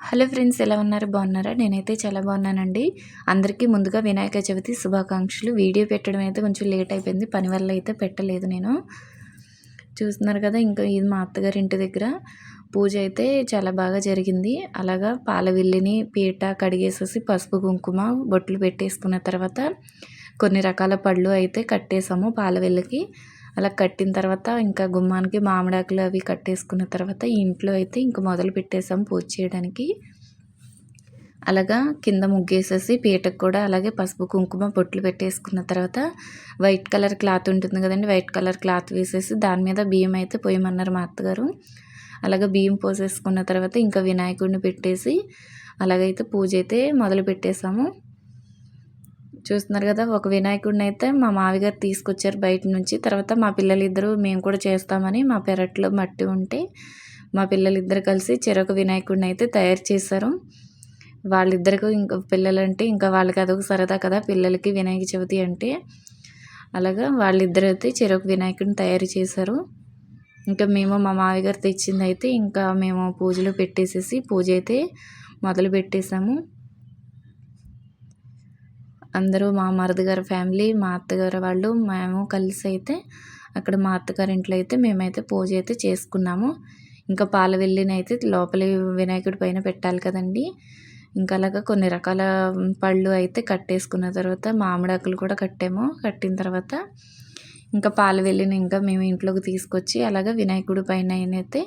Hello friends ఎలా ఉన్నారు? బాగున్నారా? నేనైతే చాలా బాగున్నానండి. అందరికీ ముందుగా వినాయక చవితి శుభాకాంక్షలు. వీడియో పెట్టడం అయితే కొంచెం లేట్ అయిపోయింది. పని వల్ల అయితే పెట్టలేదు నేను. చూస్తున్నారు కదా ఇంకా ఇది మా అత్తగారి ఇంటి దగ్గర పూజ అయితే చాలా బాగా జరిగింది. అలాగా పాలవిల్లిని పీట కడిగేసేసి పసుపు కుంకుమ బొట్లు పెట్టేసుకున్న తర్వాత కొన్ని రకాల పళ్ళు అయితే కట్టేసాము పాలవెల్లికి అలా కట్టిన తర్వాత ఇంకా గుమ్మానికి మామిడాకులు అవి కట్టేసుకున్న తర్వాత ఇంట్లో అయితే ఇంకా మొదలు పెట్టేసాం పూజ చేయడానికి. అలాగా కింద ముగ్గేసేసి పీటకు కూడా అలాగే పసుపు కుంకుమ బొట్లు పెట్టేసుకున్న తర్వాత వైట్ కలర్ క్లాత్ ఉంటుంది కదండి వైట్ కలర్ క్లాత్ వేసేసి దాని మీద బియ్యం అయితే పోయమన్నారు మా అత్తగారు. అలాగే బియ్యం పోసేసుకున్న తర్వాత ఇంకా వినాయకుడిని పెట్టేసి అలాగైతే పూజ అయితే మొదలు పెట్టేశాము. చూస్తున్నారు కదా ఒక వినాయకుడిని అయితే మా మావిగారు తీసుకొచ్చారు బయట నుంచి. తర్వాత మా పిల్లలిద్దరూ మేము కూడా చేస్తామని మా పెరట్లో మట్టి ఉంటే మా పిల్లలిద్దరు కలిసి చెరొక వినాయకుడిని అయితే తయారు చేశారు. వాళ్ళిద్దరికి ఇంకా పిల్లలంటే ఇంకా వాళ్ళకి అదొక సరదా కదా పిల్లలకి వినాయక చవితి అంటే. అలాగా వాళ్ళిద్దరు అయితే చెరొక వినాయకుడిని తయారు చేశారు. ఇంకా మేము మా మావిగారు తెచ్చింది అయితే ఇంకా మేము పూజలు పెట్టేసేసి పూజ అయితే మొదలు పెట్టేసాము అందరూ మా మరది గారి ఫ్యామిలీ మా అత్తగారు వాళ్ళు మేము కలిసి అయితే అక్కడ మా అత్తగారి ఇంట్లో అయితే మేమైతే పూజ అయితే చేసుకున్నాము. ఇంకా పాల అయితే లోపలి వినాయకుడి పైన పెట్టాలి కదండి. ఇంకా అలాగా కొన్ని రకాల పళ్ళు అయితే కట్టేసుకున్న తర్వాత మామిడాకులు కూడా కట్టాము. కట్టిన తర్వాత ఇంకా పాల వెళ్ళిన ఇంకా మేము ఇంట్లోకి తీసుకొచ్చి అలాగా వినాయకుడి పైన అయితే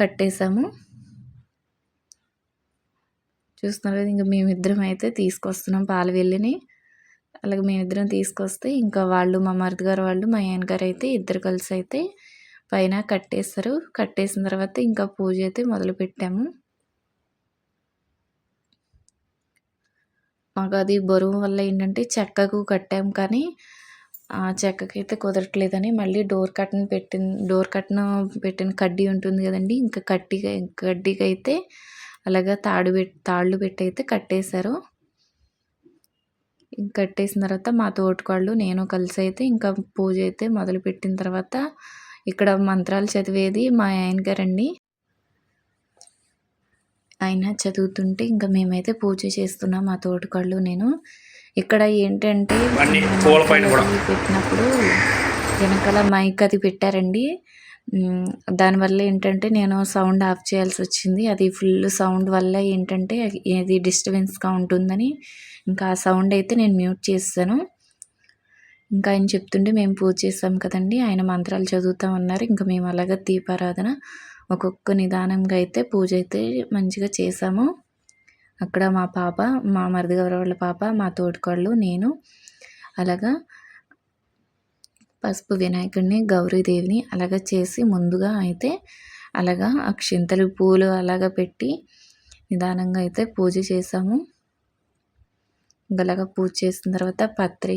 కట్టేసాము. చూస్తున్నారు కదా ఇంకా మేమిద్దరం అయితే తీసుకొస్తున్నాం పాలవెల్లిని. వెళ్ళిని అలాగే మేమిద్దరం తీసుకొస్తే ఇంకా వాళ్ళు మా మరిది గారు వాళ్ళు మా ఆయన గారు అయితే ఇద్దరు కలిసి అయితే పైన కట్టేస్తారు కట్టేసిన తర్వాత ఇంకా పూజ అయితే మొదలు పెట్టాము. మాకు అది బరువు వల్ల ఏంటంటే చెక్కకు కట్టాము కానీ ఆ చెక్కకైతే కుదరట్లేదని మళ్ళీ డోర్ కట్టను పెట్టిన డోర్ కట్టను పెట్టిన కడ్డీ ఉంటుంది కదండి ఇంకా కడ్డీ కడ్డీకి అయితే అలాగా తాడు పెట్టి తాళ్ళు పెట్టి అయితే కట్టేశారు కట్టేసిన తర్వాత మా తోటికోళ్ళు నేను కలిసి అయితే ఇంకా పూజ అయితే మొదలుపెట్టిన తర్వాత ఇక్కడ మంత్రాలు చదివేది మా ఆయన గారండి. ఆయన చదువుతుంటే ఇంకా మేమైతే పూజ చేస్తున్నాం మా తోటికోళ్ళు నేను. ఇక్కడ ఏంటంటే పెట్టినప్పుడు వెనకాల మైక్ అది పెట్టారండి. దానివల్ల ఏంటంటే నేను సౌండ్ ఆఫ్ చేయాల్సి వచ్చింది. అది ఫుల్ సౌండ్ వల్ల ఏంటంటే అది డిస్టర్బెన్స్గా ఉంటుందని ఇంకా ఆ సౌండ్ అయితే నేను మ్యూట్ చేస్తాను. ఇంకా ఆయన చెప్తుంటే మేము పూజ చేస్తాం కదండి. ఆయన మంత్రాలు చదువుతూ ఉన్నారు. ఇంకా మేము అలాగే దీపారాధన ఒక్కొక్క నిదానంగా అయితే పూజ అయితే మంచిగా చేసాము. అక్కడ మా పాప మా మరిది వాళ్ళ పాప మా తోటికోళ్ళు నేను అలాగా పసుపు వినాయకుడిని గౌరీదేవిని అలాగ చేసి ముందుగా అయితే అలాగా అక్షింతలు పూలు అలాగ పెట్టి నిదానంగా అయితే పూజ చేసాము. అలాగా పూజ చేసిన తర్వాత పత్రి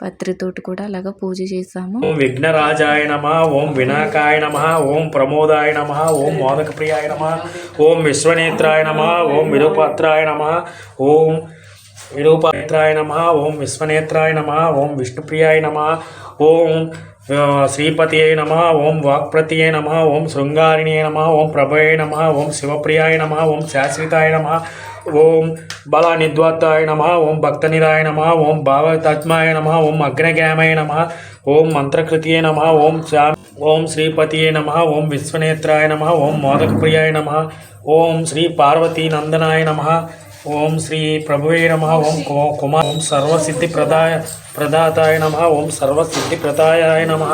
పత్రితోటి కూడా అలాగ పూజ చేసాము. ఓం విఘ్నరాజాయ నమ ఓం వినాయకాయ నమ ఓం ప్రమోదాయ నమ ఓం మోదక ప్రియాయ నమ ఓం విశ్వనేత్రాయ నమ ఓం విరూపాత్రాయ నమ ఓం విరూపాత్రాయ నమ ఓం విశ్వనేత్రాయ నమ ఓం విష్ణుప్రియాయ నమ ఓం శ్రీపతియే నమ ఓం వాక్ప్రతియే నమ ఓం శృంగారిణే నమ ఓం ప్రభయే నమ ఓం శివప్రియాయ నమ ఓం శాశ్వతాయ నమ ఓం బలానిద్వాత్తాయ నమ ఓం భక్తనిరాయ నమ ఓం భావతత్మాయ నమ ఓం అగ్నగామయ నమ ఓం మంత్రకృతియే నమ ఓం శా ఓం శ్రీపతియే నమ ఓం విశ్వనేత్రాయ నమ ఓం మోదకప్రియాయ నమ ఓం శ్రీ పార్వతీ నందనాయ నమ ఓం శ్రీ ప్రభువే నమ ఓం కుమార్ ఓం సర్వసిద్ధి ప్రదాయ ప్రదాతాయ నమ ఓం సర్వసిద్ధి ప్రదాయాయ నమ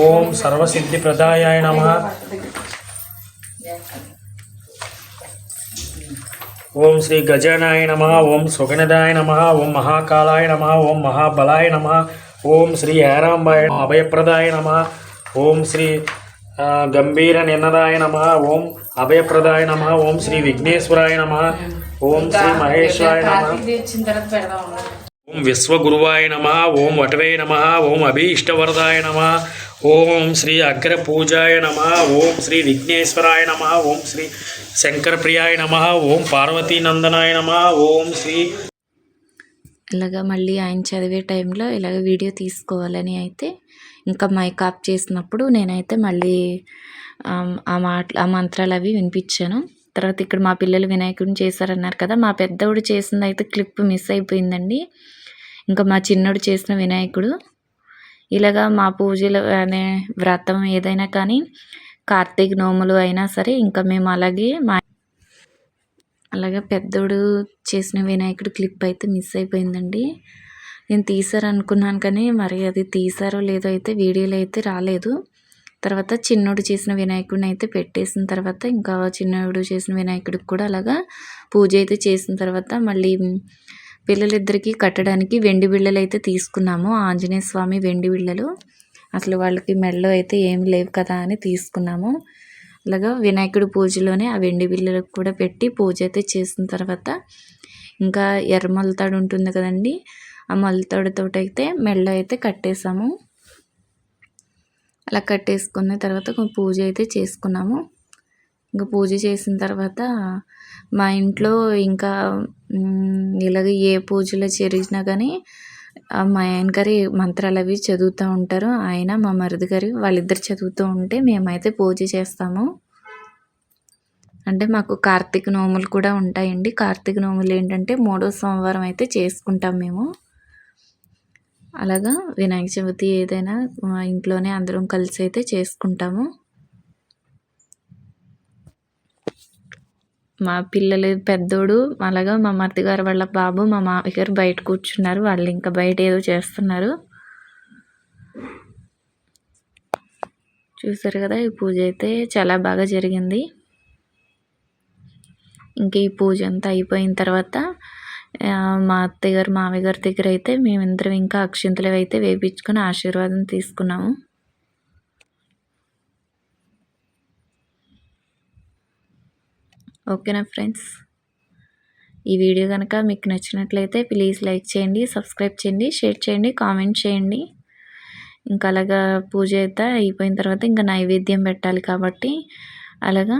ఓం సర్వసిద్ధి ప్రదాయాయ నమ ఓం శ్రీ గజానాయ నమ ఓం సుగణదాయ నమ ఓం మహాకాలాయ నమ ఓం మహాబలాయ నమ ఓం శ్రీ హేరాంబాయ అభయప్రదాయ నమ ఓం శ్రీ గంభీర నిన్నదాయ నమ ఓం అభయప్రదాయ నమ ఓం శ్రీ విఘ్నేశ్వరాయ నమ ఓం శ్రీ మహేశ్వరాయ నమ. ఓం విశ్వగురువాయ నమ. ఓం వటవే నమ. ఓం అభీష్టవరదాయ నమ. ఓం శ్రీ అగ్రపూజాయ నమ. ఓం శ్రీ విఘ్నేశ్వరాయ నమ. ఓం శ్రీ శంకరప్రియాయ నమ. ఓం పార్వతీనందనాయ నమ. ఓం శ్రీ ఇలాగ మళ్ళీ ఆయన చదివే టైంలో ఇలాగ వీడియో తీసుకోవాలని అయితే ఇంకా మైక్ ఆఫ్ చేసినప్పుడు నేనైతే మళ్ళీ ఆ మాట ఆ మంత్రాలు అవి వినిపించాను. తర్వాత ఇక్కడ మా పిల్లలు వినాయకుడిని చేశారన్నారు కదా మా పెద్దోడు చేసింది అయితే క్లిప్ మిస్ అయిపోయిందండి. ఇంకా మా చిన్నోడు చేసిన వినాయకుడు. ఇలాగా మా పూజలు అనే వ్రతం ఏదైనా కానీ కార్తీక నోములు అయినా సరే ఇంకా మేము అలాగే మా అలాగే పెద్దోడు చేసిన వినాయకుడు క్లిప్ అయితే మిస్ అయిపోయిందండి. నేను తీసారనుకున్నాను కానీ మరి అది తీసారో లేదో అయితే వీడియోలో అయితే రాలేదు. తర్వాత చిన్నోడు చేసిన వినాయకుడిని అయితే పెట్టేసిన తర్వాత ఇంకా చిన్నోడు చేసిన వినాయకుడికి కూడా అలాగా పూజ అయితే చేసిన తర్వాత మళ్ళీ పిల్లలిద్దరికీ కట్టడానికి వెండి బిళ్ళలు అయితే తీసుకున్నాము. ఆంజనేయ స్వామి వెండి బిళ్ళలు. అసలు వాళ్ళకి మెడలో అయితే ఏం లేవు కదా అని తీసుకున్నాము. అలాగా వినాయకుడి పూజలోనే ఆ వెండి బిళ్ళలకు కూడా పెట్టి పూజ అయితే చేసిన తర్వాత ఇంకా ఎర్ర మొలతాడు ఉంటుంది కదండి ఆ మొలతాడుతో అయితే మెడలో అయితే కట్టేసాము అలా కట్టేసుకున్న తర్వాత పూజ అయితే చేసుకున్నాము. ఇంకా పూజ చేసిన తర్వాత మా ఇంట్లో ఇంకా ఇలాగ ఏ పూజలు జరిగినా కానీ మా ఆయన గారి మంత్రాలు అవి చదువుతూ ఉంటారు. ఆయన మా మరిది గారి వాళ్ళిద్దరు చదువుతూ ఉంటే మేమైతే పూజ చేస్తాము. అంటే మాకు కార్తీక నోములు కూడా ఉంటాయండి. కార్తీక నోములు ఏంటంటే మూడో సోమవారం అయితే చేసుకుంటాం మేము. అలాగా వినాయక చవితి ఏదైనా మా ఇంట్లోనే అందరం కలిసి అయితే చేసుకుంటాము. మా పిల్లలు పెద్దోడు అలాగా మా మరిది గారు వాళ్ళ బాబు మా మామయ్య గారు బయట కూర్చున్నారు. వాళ్ళు ఇంకా బయట ఏదో చేస్తున్నారు. చూసారు కదా ఈ పూజ అయితే చాలా బాగా జరిగింది. ఇంకా ఈ పూజ అంతా అయిపోయిన తర్వాత మా అత్తయ్య గారు మామయ్య గారి దగ్గర అయితే మేమిద్దరం ఇంకా అక్షింతలు అయితే వేపించుకుని ఆశీర్వాదం తీసుకున్నాము. ఓకేనా ఫ్రెండ్స్? ఈ వీడియో కనుక మీకు నచ్చినట్లయితే ప్లీజ్ లైక్ చేయండి సబ్స్క్రైబ్ చేయండి షేర్ చేయండి కామెంట్ చేయండి. ఇంకా అలాగా పూజ అయితే అయిపోయిన తర్వాత ఇంకా నైవేద్యం పెట్టాలి కాబట్టి అలాగా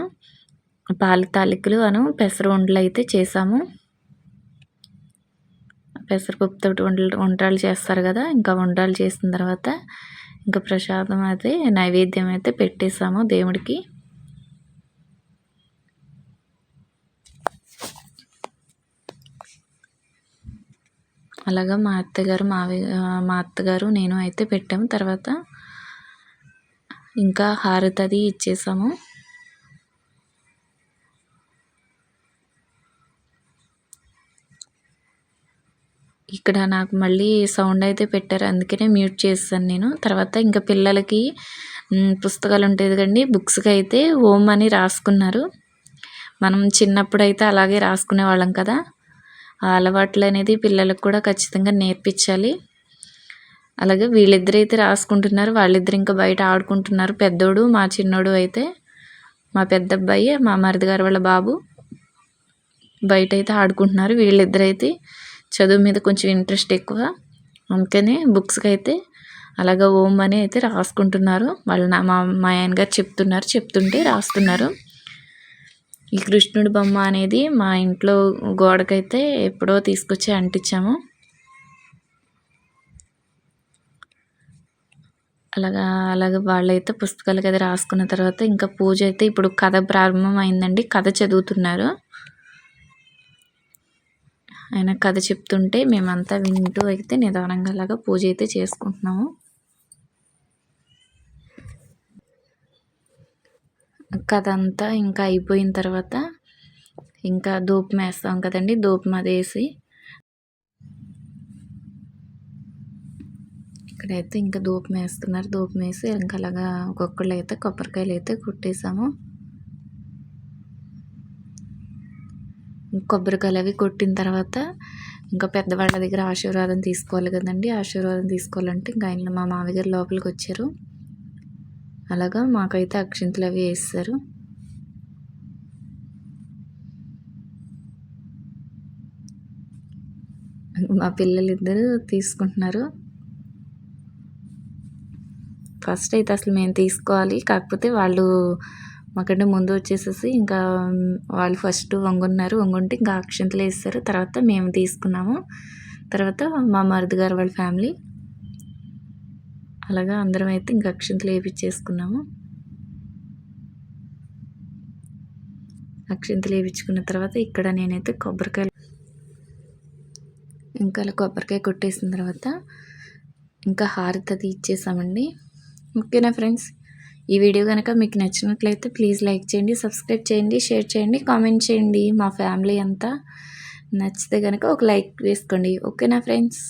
పాల తాలికలు అను పెసర ఉండలు అయితే చేసాము. పెసరపప్పుతో వంటలు వంటలు చేస్తారు కదా ఇంకా వంటలు చేసిన తర్వాత ఇంకా ప్రసాదం అయితే నైవేద్యం అయితే పెట్టేసాము దేవుడికి. అలాగా మా అత్తగారు మావి మా అత్తగారు నేను అయితే పెట్టాము. తర్వాత ఇంకా హారతి అది ఇచ్చేసాము. ఇక్కడ నాకు మళ్ళీ సౌండ్ అయితే పెట్టారు. అందుకనే మ్యూట్ చేస్తాను నేను. తర్వాత ఇంకా పిల్లలకి పుస్తకాలు ఉంటాయి కదండి బుక్స్కి అయితే ఓం అని రాసుకున్నారు. మనం చిన్నప్పుడు అయితే అలాగే రాసుకునే వాళ్ళం కదా. ఆ అలవాట్లు అనేది పిల్లలకు కూడా ఖచ్చితంగా నేర్పించాలి. అలాగే వీళ్ళిద్దరు అయితే రాసుకుంటున్నారు. వాళ్ళిద్దరు ఇంకా బయట ఆడుకుంటున్నారు. పెద్దోడు మా చిన్నోడు అయితే మా పెద్ద అబ్బాయి మా మరిది గారు వాళ్ళ బాబు బయట అయితే ఆడుకుంటున్నారు. వీళ్ళిద్దరైతే చదువు మీద కొంచెం ఇంట్రెస్ట్ ఎక్కువ. అందుకనే బుక్స్కి అయితే అలాగా ఓం అని అయితే రాసుకుంటున్నారు. వాళ్ళ మా మా ఆయన గారు చెప్తున్నారు చెప్తుంటే రాస్తున్నారు. ఈ కృష్ణుడి బొమ్మ అనేది మా ఇంట్లో గోడకైతే ఎప్పుడో తీసుకొచ్చి అంటించాము. అలాగా అలాగే వాళ్ళైతే పుస్తకాలు కదా రాసుకున్న తర్వాత ఇంకా పూజ అయితే ఇప్పుడు కథ ప్రారంభం అయిందండి కథ చదువుతున్నారు. ఆయన కథ చెప్తుంటే మేమంతా వింటూ అయితే నిదానంగా అలాగా పూజ అయితే చేసుకుంటున్నాము. కథ అంతా ఇంకా అయిపోయిన తర్వాత ఇంకా ధూపం వేస్తాం కదండి ధూపం అది వేసి. ఇక్కడైతే ఇంకా ధూపం వేస్తున్నారు. ధూపం వేసి ఇంకా అలాగా ఒక్కొక్కళ్ళు అయితే కొబ్బరికాయలు అయితే కొట్టేసాము. కొబ్బరికాయలు అవి కొట్టిన తర్వాత ఇంకా పెద్దవాళ్ళ దగ్గర ఆశీర్వాదం తీసుకోవాలి కదండి. ఆశీర్వాదం తీసుకోవాలంటే ఇంకా ఆయన మా మామగారు లోపలికి వచ్చారు. అలాగా మాకైతే అక్షింతలు అవి వేస్తారు. మా పిల్లలు ఇద్దరు తీసుకుంటున్నారు. ఫస్ట్ అయితే అసలు మేము తీసుకోవాలి. కాకపోతే వాళ్ళు మాకంటే ముందు వచ్చేసేసి ఇంకా వాళ్ళు ఫస్ట్ వంగున్నారు. వంగుంటే ఇంకా అక్షంతలు వేస్తారు తర్వాత మేము తీసుకున్నాము. తర్వాత మా మరిది గారు వాళ్ళ ఫ్యామిలీ. అలాగా అందరం అయితే ఇంకా అక్షంతలు వేపించేసుకున్నాము. అక్షింతలు వేయించుకున్న తర్వాత ఇక్కడ నేనైతే కొబ్బరికాయలు ఇంకా అలా కొబ్బరికాయ కొట్టేసిన తర్వాత ఇంకా హారతి అది ఇచ్చేసామండి. ఓకేనా ఫ్రెండ్స్? ఈ వీడియో కనుక మీకు నచ్చినట్లయితే ప్లీజ్ లైక్ చేయండి సబ్స్క్రైబ్ చేయండి షేర్ చేయండి కామెంట్ చేయండి. మా ఫ్యామిలీ అంతా నచ్చితే కనుక ఒక లైక్ వేసుకోండి. ఓకేనా friends?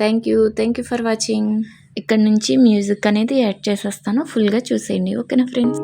Thank you. Thank you for watching. ఇక్కడ నుంచి మ్యూజిక్ అనేది యాడ్ చేసేస్తాను. ఫుల్గా చూసేయండి. ఓకేనా ఫ్రెండ్స్?